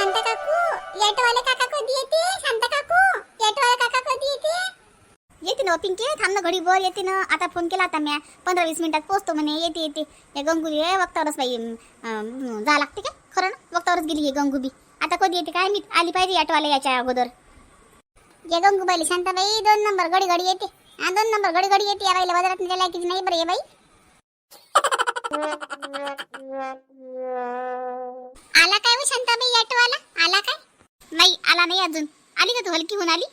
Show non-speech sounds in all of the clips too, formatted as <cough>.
शांता काकू येटवाले काका कधी येते शांता काकू येटवाले काका कधी येते येते ना पिंकी. थांब ना घडी वर येते ना. आता फोन केला आता म्या. पंधरा वीस मिनिटात पोहोचतो म्हणे. येते येते. या गंगुली आहे वक्तावरच बाई जा लागते का? खरं ना? वक्तावरच गेली ही गंगुबी. आता कधी येते काय मी आली पाहिजे ऑटोवाले याच्या अगोदर. ये गंगूबाईला शांताबाई दोन नंबर घडी घडी येते. हा दोन नंबर घडी घडी येते. या बाईला बाजारात गेल्या की नाही बरं ये बाई. <laughs> आला शांताबाई ऑटोवाला आला काय? नाही आला नाही अजून. आली का तू? हलकी होऊन आली?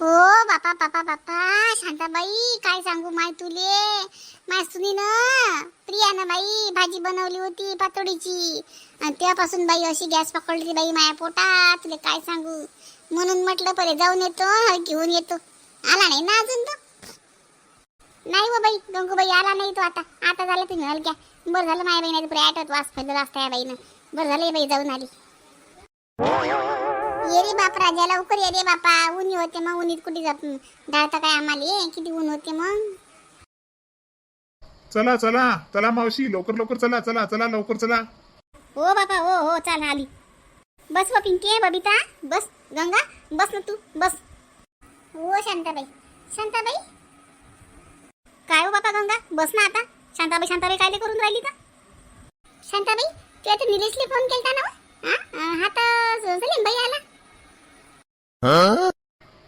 हो बापा बापा बापा. शांताबाई काय सांगू माय तुले? माय सुनी ना प्रियानं बाई भाजी बनवली होती पातोडीची. आणि तेव्हापासून बाई अशी गॅस पकडली बाई माया पोटात. तुले काय सांगू? म्हणून म्हटलं पहिले जाऊन येतो घेऊन येतो. आला नाही ना अजून तो? नाही हो बाई गंगूबाई आला नाही तो आता. आता झालं तुम्ही हलक्या. बरं झालं माया बहिणी पुढे आठवत वास फैल असता या बाईनं. बरं झालं बाई जाऊन आली. ये रे बाप राजा लवकर ये रे बापा. ऊन होते मग उन्हीत कुठे जात धावता काय आम्हाला? किती ऊन होते मग? चला चला. चला मावशी लवकर लवकर चला चला चला लवकर चला. हो बापा हो हो चाल आली. बस व पिंकी बबिता. बस गंगा बस ना तू बस. हो शांताबाई. शांताबाई? काय हो बापा गंगा? बस ना आता. शांताबाई शांताबाई काय करून राहिली का शांताबाई? तू आता निलेशले फोन केलता ना हो? हा? अं, हा तर सलीम भाई आला.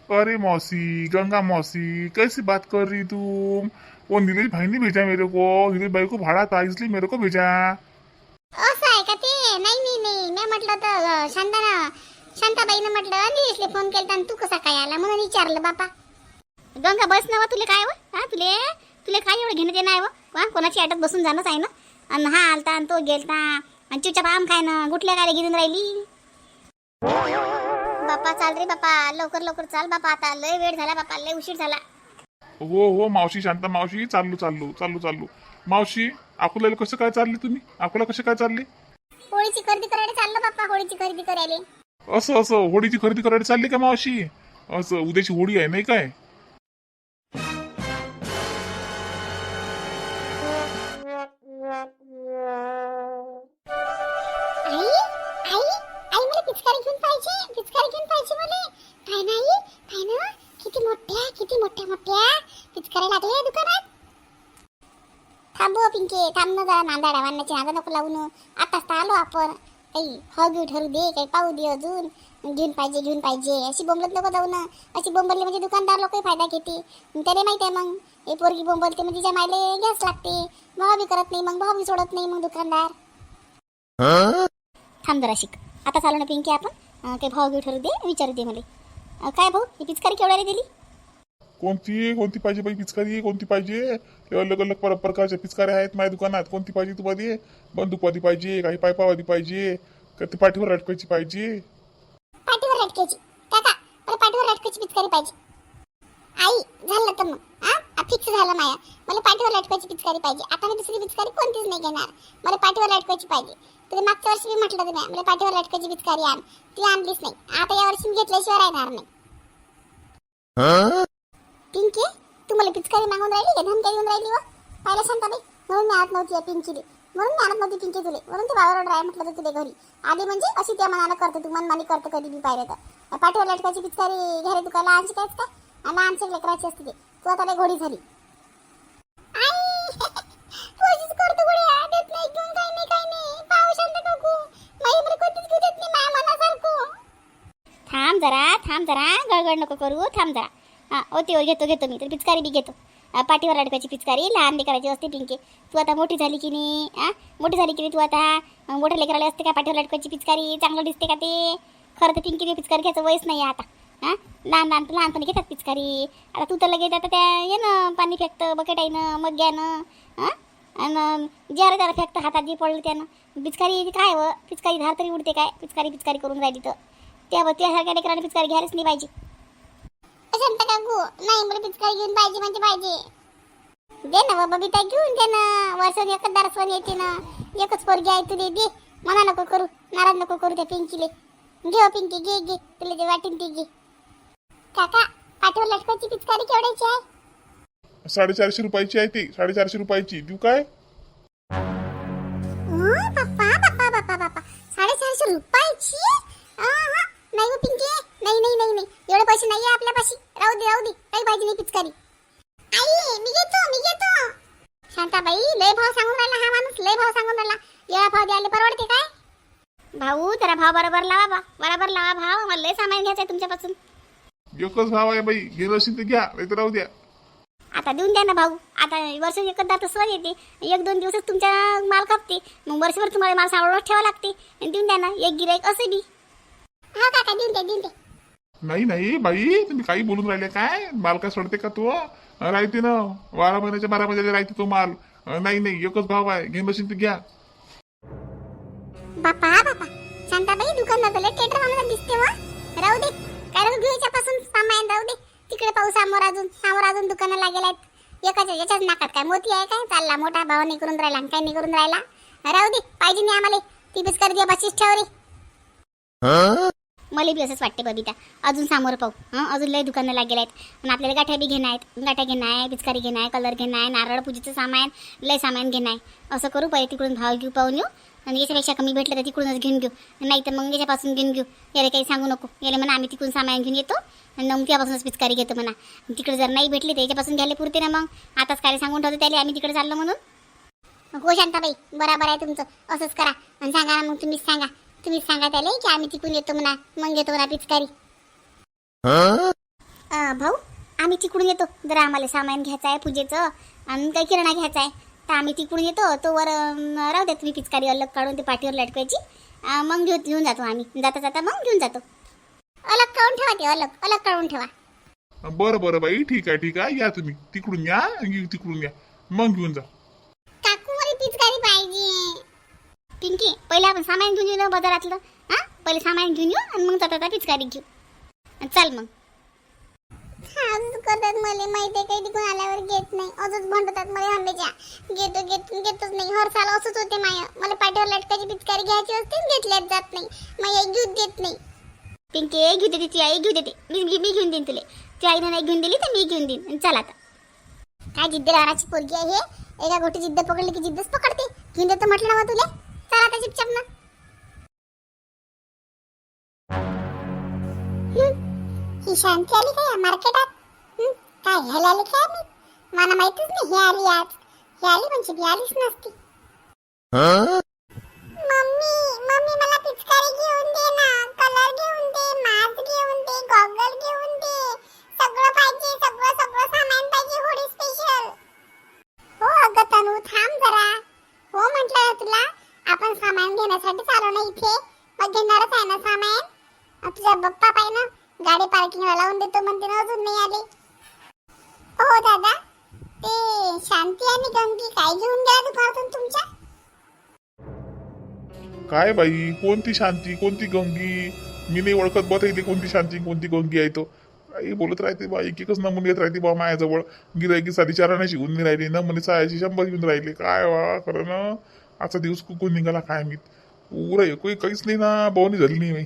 अरे मौसी गंगा मौसी कैसी बात कर रही तू वो नीलेश भाई ने भेजा मेरे को। नीलेश भाई को भाड़ा था इसलिए मेरे को भेजा। असं आहे का ते? नाही नाही नाही. मी म्हटलं तर अं, शांताना शांताबाईनं म्हटलं निलेशले फोन केलता आणि तू कसा काय आला? म्हणून विचारलं बापा. गंगा बस ना व तुले काय व हा तुले तुले काय एवढं घेणं देणं आहे व वा कोणाची आटत बसून जाणंच आहे ना? आणि हा आलता आणि तो गेलता. आणि चिवच्या आम खाय ना गुटल्या काय घेऊन राहिली. बापा चाल रे बापा लवकर लवकर चाल बापा आता लय वेळ झाला बापा लय उशीर झाला. हो हो मावशी शांता मावशी चाललो चाललो चाललो चाललो. मावशी अकोल्याला कसं काय चालली तुम्ही? अकोला कसं काय चालली? होळीची खरेदी करायला चाललं बापा होळीची खरेदी करायला. असं असं होळीची खरेदी करायला चालली का मावशी? असं उद्याची होळी आहे नाही काय? काय नाही? काय ना? किती मोठ्या किती मोठ्या मोठ्या? पिचकारी लागल्या या दुकानात. थांबू हो, पिंके थांब ना जरा नांदाडा वाढण्याची नादा नको लावून आताच तर आलो आपण. काही हगू ठरू दे काही पाहू दे अजून. घेऊन पाहिजे घेऊन पाहिजे. अशी बोंबलत नको जाऊ ना. अशी बोंबलली म्हणजे दुकानदार लोकही फायदा घेते. त्याने माहीत आहे मग. हे पोरगी बोंबलते म्हणजे तिच्या मायले गॅस लागते. भाव बी करत नाही मग भाव बी सोडत नाही मग दुकानदार. थांब जरा शिक. आता चालू ना पिंकी आपण. काही भाव घेऊ ठरू दे विचारू दे मला. अं, काय भाऊ? ही पिचकारी केवढ्याला दिली? कोणती? कोणती पाहिजे बाई पिचकारी? कोणती पाहिजे? अलग अलग पर- प्रकारच्या पिचकाऱ्या आहेत माझ्या दुकानात. कोणती पाहिजे तुम्हाला? बंदूकवादी पाहिजे काही पायपावादी पाहिजे का ती पाठीवर लटकायची पाहिजे? पाठीवर लटकायची. काका मला पाठीवर लटकायची पिचकारी पाहिजे. आई झालं तर मग हा? फिक्स झालं माया. मला पाठीवर लटकायची पिचकारी पाहिजे. आता मी दुसरी पिचकारी कोणतीच नाही घेणार. मला पाठीवर लटकायची पाहिजे. तर मागच्या वर्षी मी म्हटलं तुम्ही मला पाठीवर लटकायची पिचकारी आण. ती आणलीच नाही. आता या वर्षी मी घेतल्याशिवाय राहणार नाही. पिंकी तू मला पिचकारी मागून राहिली का? धमक्या देऊन राहिली व? पाहिलं शांताबाई? म्हणून मी आणत नव्हती या पिंकीली. म्हणून मी आणत नव्हती पिंकी तुले. म्हणून तू बाबावर राय म्हटलं होतं घरी. आली म्हणजे अशी त्या मनानं करते तू मनमानी करते कधी बी पाहिलं तर. पाठीवर लटकायची पिचकारी घरी तुका लहानची कायच का? आणि लहानची लेकराची असते तू आता लय घोडी झाली थांब जरा थांब जरा गडगड नको करू थांब जरा. हा ओतीवर घेतो घेतो मी तर पिचकारी बी घेतो. पाठीवर अडकायची पिचकारी लहान लेकराची असते पिंके. तू आता मोठी झाली की नाही आ मोठी झाली की नाही तू आता? मोठ्या लेकराला असते का पाठीवर अडकायची पिचकारी? चांगलं दिसते का ते? खरं तर पिंकीने पिचकारी घ्यायचं वयच नाही आता. हा? लहान लहान लहानपणी घेतात पिचकारी. आता तू तर लगेच आता त्या ये ना पाणी फेकतं बकेट आहे ना मग घ्यानं हा? आणि जरा जरा फेकतं हातात जे पडलं त्यानं. पिचकारी काय व? पिचकारी धार तरी उडते काय? पिचकारी पिचकारी करून राहिली तर. त्या त्यासारख्या लेकराने पिचकारी घ्यायलाच नाही पाहिजे. शांत काकू नाही मला पिचकारी घेऊन पाहिजे म्हणजे पाहिजे. दे ना बाबा घेऊन दे ना. वर्षात एकच दारसवर येते ना. एकच पोरगी आहे तुले दे. मना नको करू नाराज नको करू त्या पिंकीले. घे पिंकी घे घे. तुला जे वाटेल ते घे. काका पाठीवर लटपाची पिचकारी केवढ्याची आहे? साडेचारशे रुपयाची आहे ती. साडेचारशे रुपयाची. देऊ काय? बाप्पा बाप्पा बाप्पा बाप्पा. साडेचारशे रुपयाची? नाही हो पिंकी नाही नाही नाही नाही. एवढे पैसे नाही आहे आपल्यापाशी. राहू दे राहू दे. काही पाहिजे नाही पिचकारी. आई मी घेतो मी घेतो. शांताबाई लय भाव सांगून राहिला हा माणूस. लय भाव सांगून राहिला. एवढा भाव द्यायला परवडते काय? भाऊ जरा भाव बरोबर लावा बा. बरोबर लावा भाव. मला लय सामान घ्यायचं आहे तुमच्यापासून. एकच भाव आहे बाई. गेलं असेल तर घ्या नाही तर राहू द्या. आता देऊन द्या ना भाऊ. आता वर्ष एकदा तर स्वर येते. एक दोन दिवसच तुमच्या माल कापते. मग वर्षभर तुम्हाला माल सांभाळून ठेवा लागते. आणि देऊन द्या ना एक गिराईक असे बी. हा काका देऊन द्या देऊन द्या. नाही नाही बाई तुम्ही काही बोलून राहिले काय? माल काय सोडते का तू? राहते ना. बारा महिन्याच्या बारा महिन्याला राहते तो माल. अं, नाही नाही एकच भाव आहे. घेऊन असेल तर घ्या. बापा बापा शांताबाई दुकानात आले टेटर मला दिसते वा. राहू दे. राहू घेऊ पासून सामान राहू दे. तिकडे पाहू समोर अजून. समोर अजून दुकानं लागेल आहेत. एकाच्या याच्याच नाकात काय? मोती आहे काय? चालला मोठा भाव नाही करून राहिला काय नाही करून राहिला? राहू दे पाहिजे नाही आम्हाला. ती बिस्कर दे बशीच ठेव रे. मला बी असंच वाटते बबिता. अजून समोर पाहू. हं? अजून लय दुकानं लागेल आहेत. आणि आपल्याला गाठ्या बी घेणं आहेत. गाठ्या घेणं आहे पिचकारी घेणं आहे कलर घेणं आहे नारळ पूजेचं सामान लय सामान घेणं आहे. असं करू पहिले तिकडून भाव घेऊ पाहून येऊ. आणि याच्यापेक्षा कमी भेटलं तर तिकडूनच घेऊन घेऊ. नाही तर मग याच्यापासून घेऊन घेऊ. याला काही सांगू नको. याला म्हणा आम्ही तिकडून सामान घेऊन येतो आणि मग त्यापासूनच पिचकारी घेतो म्हणा. तिकडे जर नाही भेटली तर याच्यापासून घ्यायला पुरते ना मग. आताच काय सांगून ठेवतो त्याला आम्ही तिकडे चाललो म्हणून. हो शांताबाई बराबर आहे तुमचं. असंच करा. आणि सांगा ना मग तुम्हीच सांगा. तुम्हीच सांगा त्याला की आम्ही तिकडून येतो म्हणा. मग घेतो म्हणा पिचकारी. भाऊ आम्ही तिकडून येतो. जरा आम्हाला सामान घ्यायचं आहे पूजेचं. आणि काही किराणा घ्यायचा आहे. तर आम्ही तिकडून येतो. तोवर राहू द्या तुम्ही पिचकारी अलग काढून ते पाठीवर लटकायची. मग घेऊ घेऊन जातो आम्ही. जाता जाता मग घेऊन जातो. अलग काढून ठेवा ते अलग अलग काढून ठेवा. बरं बरं बाई ठीक आहे ठीक आहे. या तुम्ही. तिकडून या तिकडून या. मग घेऊन जा. काकू मला पिचकारी पाहिजे. पिंकी पहिले आपण सामान घेऊन येऊ ना बाजारातलं. हा? पहिले सामान घेऊन येऊ आणि मग जाता पिचकारी घेऊ. चाल मग. असंच करतात मला. माहिती आहे काही तिकडून आल्यावर घेत नाही. अजून म्हणतात मला आंब्याच्या. घेतो घेतो घेतच नाही. हर साल असंच होते माय. मला पाठीवर लटकाची पिचकारी घ्यायची असते आणि घेतल्याच जात नाही. माई एक घेऊन देत नाही. पिंकी आई घेऊ देते ती आई घेऊ देते. मी मी घेऊन देईन तुले. ती आईनं नाही घेऊन दिली तर मी घेऊन देईन. चला आता. काय जिद्द लावण्याची पोरगी आहे एका गोष्टी जिद्द पकडली की जिद्दच पकडते. घेऊन देतो म्हटलं ना तुला? चला आता चिपचाप ना ही शांती आली काय मार्केटात काय घ्यायला आली काय मी मला माहितीच नाही हे आली आज. हे आली म्हणजे ती आलीच नसती. मम्मी मम्मी मला पिचकारी घेऊन दे ना. कलर घेऊन दे मास्क घेऊन दे गॉगल घेऊन दे. सगळं पाहिजे सगळं सगळं सामान पाहिजे होळी स्पेशल हो अगं तनू थांब जरा. हो म्हटलं तुला आपण सामान घेण्यासाठी चालू ना इथे. मग घेणारच आहे ना सामान? अं, तुझा बप्पा ना? गाडी पार्किंगला लावून देतो म्हणते ना अजून नाही आले. हो दादा. ते शांती आणि गंगी काय घेऊन गेला दुकानातून तुमच्या? काय बाई कोणती शांती कोणती गंगी? मी नाही ओळखत बघ इथे कोणती शांती कोणती गंगी आहे तो. काही बोलत राहते बा एक एकच नमुने येत राहते बा माझ्याजवळ. गिरायकी साधी चाराने शिकून नाही राहिली नमुने सहाशे शंभर घेऊन राहिले. काय वा खरं ना? आजचा दिवस कुकून निघाला काय मी पुरा एकही काहीच नाही ना बहुनी झाली नाही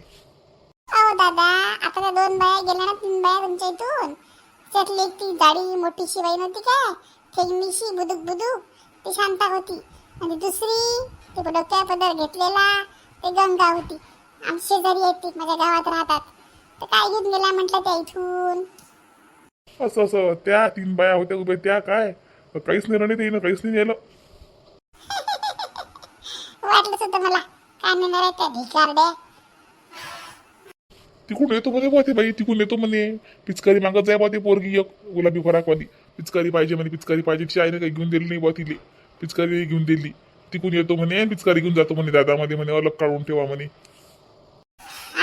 अहो दादा आता त्या दोन बाया गेल्या ना तीन बाया तुमच्या इथून. त्यातली एक ती जाडी मोठी बाई नव्हती काय? फेगमिशी बुदुक बुदुक. ती शांता होती. आणि दुसरी ती डोक्या पदर घेतलेला ते गंगा होती. आमची शेजारी आहेत ती माझ्या गावात राहतात. तर काय घेऊन गेला म्हटलं त्या इथून? असं असं त्या तीन बाया होत्या उभ्या त्या काय? काहीच नाही राहिले ते काहीच नाही नेलं. वाटलंच होतं मला. काय नेणार आहे त्या भिकारड्या? तिकडून येतो म्हणे बा ते बाई तिकडून येतो म्हणे. पिचकारी मागत जाय बा ते पोरगी एक गुलाबी फराकवाली पिचकारी पाहिजे म्हणे पिचकारी पाहिजे. तिच्या आईने काही घेऊन दिली नाही बा तिले. पिचकारी घेऊन दिली. तिकडून येतो म्हणे पिचकारी घेऊन जातो म्हणे दादामध्ये म्हणे अलग काढून ठेवा म्हणे.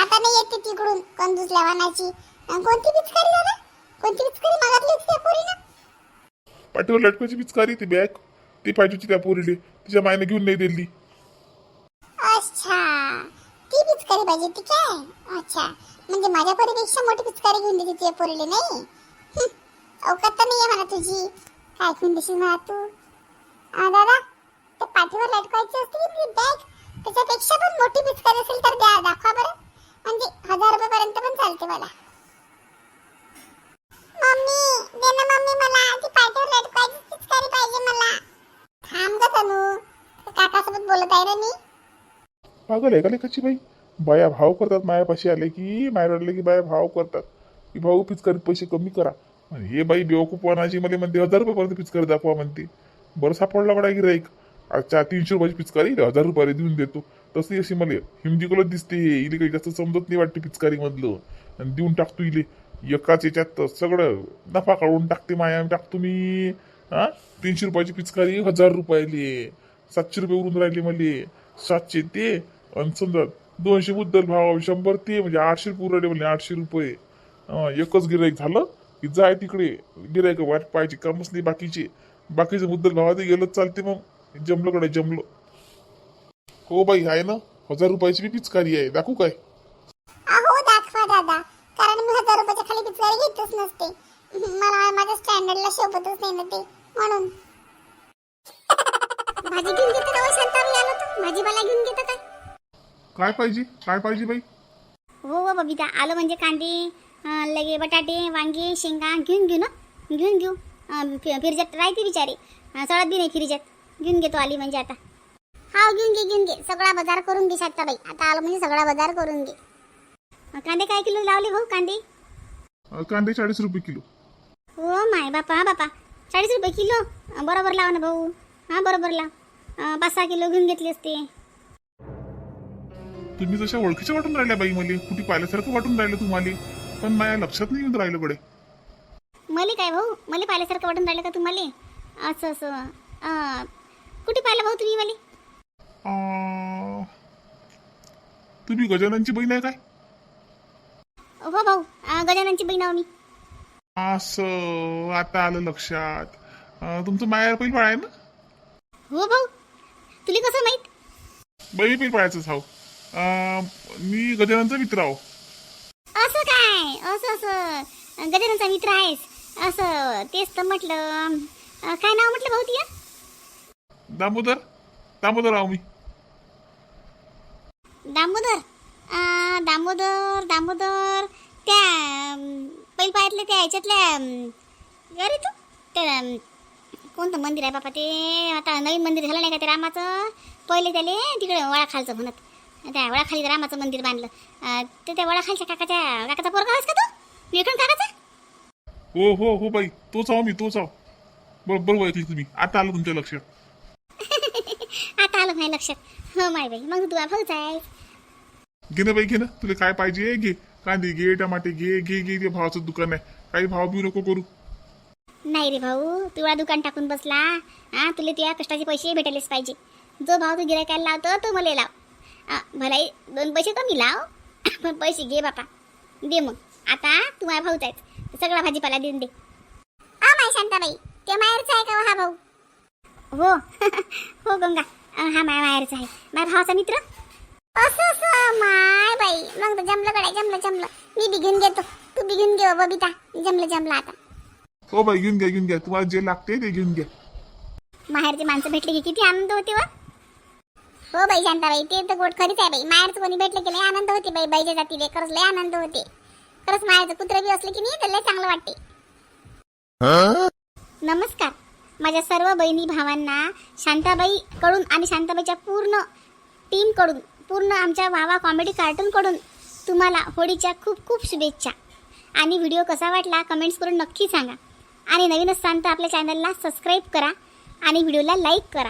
आता नाही येते तिकडून कंजूस लावानाची. कोणती पिचकारी दादा कोणती पिचकारी मागितली होती त्या पोरीनं? पाठीवर लटकायची पिचकारी ती बॅग. ती पाहिजे होती त्या पोरीले. तिच्या मायने घेऊन नाही दिली. अच्छा. ती पिचकारी पाहिजे ती काय? अच्छा. म्हणजे माझ्या पोरीपेक्षा मोठी पिचकारी घेऊन देते तुझ्या पोरीले नाही? औकात तर नाही म्हणा तुझी. काय घेऊन देशील म्हणा तू? आ, दादा ते पाठीवर लटकायची असते की ती बॅग त्याच्यापेक्षा पण मोठी पिचकारी असेल तर द्या दाखवा बरं. म्हणजे हजार रुपयापर्यंत पण चालते मला. मम्मी दे ना मम्मी मला. ती पाठीवर लटकायची पिचकारी पाहिजे मला. थांब ग तनू. काकासोबत बोलत आहे ना मी. पागल आहे का लेखाची बाई? बाया भाव करतात मायापाशी आले की माया रडले की बाया भाव करतात. की भाऊ पिचकारी पैसे कमी करा. हे बाई बेवकूपवानाची मला म्हणते हजार रुपयापर्यंत पिचकारी दाखवा म्हणते. बरं सापडला बडा गिराईक अच्छा तीनशे रुपयाची पिचकारी हजार रुपये देऊन देतो. तशी अशी मला हिमजिकलच दिसते. इले काही जास्त समजत नाही वाटते पिचकारी मधलं आणि देऊन टाकतो इले. एकाच याच्यात सगळं नफा काढून टाकते माया. टाकतो मी हा? तीनशे रुपयाची पिचकारी हजार रुपयाले. सातशे रुपये उरून राहिले मले. सातशे ते आणि समजा दोनशे मुद्दल भाव शंभर ते म्हणजे आठशे रुपये उरले म्हणजे आठशे रुपये. अं, एकच गिराईक झालं की जाय तिकडे. गिराईक वाट पाहायची कामच नाही बाकीचे. बाकीचे मुद्दल भावात गेलं चालते मग. जमलं कडे जमलं. हो बाई आहे ना? हजार रुपयाची बी पिचकारी आहे. दाखवू काय? अहो दाखवा दादा. कारण मी हजार रुपयाच्या खाली पिचकारी घेतच नसते. मला माझ्या स्टँडर्डला शोभतच नाही ना ते. म्हणून. <laughs> भाजी घेऊन घेतो का हो, शांताबाई? आलो तर भाजीपाला घेऊन घेतो काय पाहिजे? काय पाहिजे बाई? हो हो बबिता. आलं म्हणजे कांदे अं, लगे बटाटे वांगे शेंगा घेऊन घेऊ ना? घेऊन घेऊ. अं, फि- फिरजात राहते बिचारी. अं, सळत बी नाही फिरजात. घेऊन घेतो आली म्हणजे आता. हा घेऊन घे घेऊन घे. सगळा बाजार करून घे बाई. आता आलं म्हणजे सगळा बाजार करून घे. अं, कांदे काय किलो लावले भाऊ कांदे? अं, कांदे चाळीस रुपये किलो. हो माय बापा हा बापा. चाळीस रुपये किलो? अं, बरोबर लाव ना भाऊ. हा बरोबर लाव. अं, पाच सहा किलो घेऊन घेतली असते. तुम्ही जशा ओळखीच्या वाटून राहिल्या बाई मला कुठे पाहिल्यासारखं वाटून राहिलं तुम्हाला. पण माझ्या लक्षात नाही येऊन राहिलं कडे मले काय भाऊ? मला पाहिल्यासारखं वाटून राहिलं का तुम्हाला? असं असं. अं, कुठे पाहिलं भाऊ तुम्ही मला? तुम्ही गजाननची बहीण आहे काय? हो भाऊ अं, गजाननची बहीण आहो मी असं आता आलं लक्षात. अं, तुमचं माया पहिलं आहे ना? हो भाऊ तुला कसं माहीत? बाई पहिलं पाळायचंच हाव. अं, मी गजाननचा मित्र आहो. असं काय? असं असं. गजाननचा मित्र आहेस. असं. तेच तर म्हटलं. अं, काय नाव म्हटलं भाऊ तिया दामोदर. दामोदर आहो मी. दामोदर? अं, दामोदर दामोदर. त्या अं, पहिले पाहितल्या त्या ह्याच्यातल्या अं, अरे तू? त्या अं, कोणतं मंदिर आहे बापा ते? आता नवीन मंदिर झालं नाही का ते रामाचं? पहिले त्याले तिकडे वळाखालचं म्हणत. त्या वळाखाली ते रामाचं मंदिर बांधलं अं, ते त्या वळाखालच्या काकाच्या काकाचा पोरगा आहेस का तू? काकाचा? हो हो हो बाई तोच आहो मी तोच आहो. बरोबर बरोबर ऐकली तुम्ही. आता आलं तुमच्या लक्षात. <laughs> आता आलं माझ्या लक्षात. हो माय बाई मग तू भाऊच आहे घे ना बाई घे ना. तुला काय पाहिजे घे. कांदे घे टमाटे घे घे घे ते भावाचं दुकान आहे. काही भाव बिव नको करू. नाही रे भाऊ तू वेळा दुकान टाकून बसला हा? तुला तुझ्या कष्टाचे पैसे भेटायलाच पाहिजे. जो भाव तू गिरायकाला लावतो तो मला लाव. हा, भलाई दोन पैसे कमी लाव. <coughs> पण पैसे घे बापा. दे मग. आता तू माझ्या भाऊच आहेस. सगळा भाजीपाला देऊन दे. आ माय शांताबाई ते माहेरचा आहे का हा भाऊ? हो. <laughs> हो गंगा. हा माय माहेरचा आहे. माझ्या भावाचा मित्र? असं असं. माय बाई. मग तर जमलं कडे जमलं जमलं. मी बी घेऊन घेतो. तू बी घेऊन घे हो, बबिता. जमलं जमलं आता. हो बाई घेऊन घ्या घेऊन घ्या तुम्हाला जे लागते ते घेऊन घ्या माहेरचे माणसं भेटले की किती आनंद होते व. हो बाई शांताबाई ते तर गोट खरीच आहे बाई. माहेरचं कोणी भेटलं की लय आनंद होते बाई बाईच्या जातीले खरंच लय आनंद होते. खरंच माहेरचं कुत्र बी असले की नाही तर लय चांगलं वाटते. नमस्कार. माझ्या सर्व बहिणी भावांना शांताबाई कडून आणि शांताबाईच्या पूर्ण टीमकडून पूर्ण आमच्या भावा कॉमेडी कार्टून कडून तुम्हाला होळीच्या खूप खूप शुभेच्छा. आणि व्हिडिओ कसा वाटला कमेंट्स करून नक्की सांगा. आणि नवीन असताना तर आपल्या चॅनलला सबस्क्राईब करा आणि व्हिडिओला लाईक करा.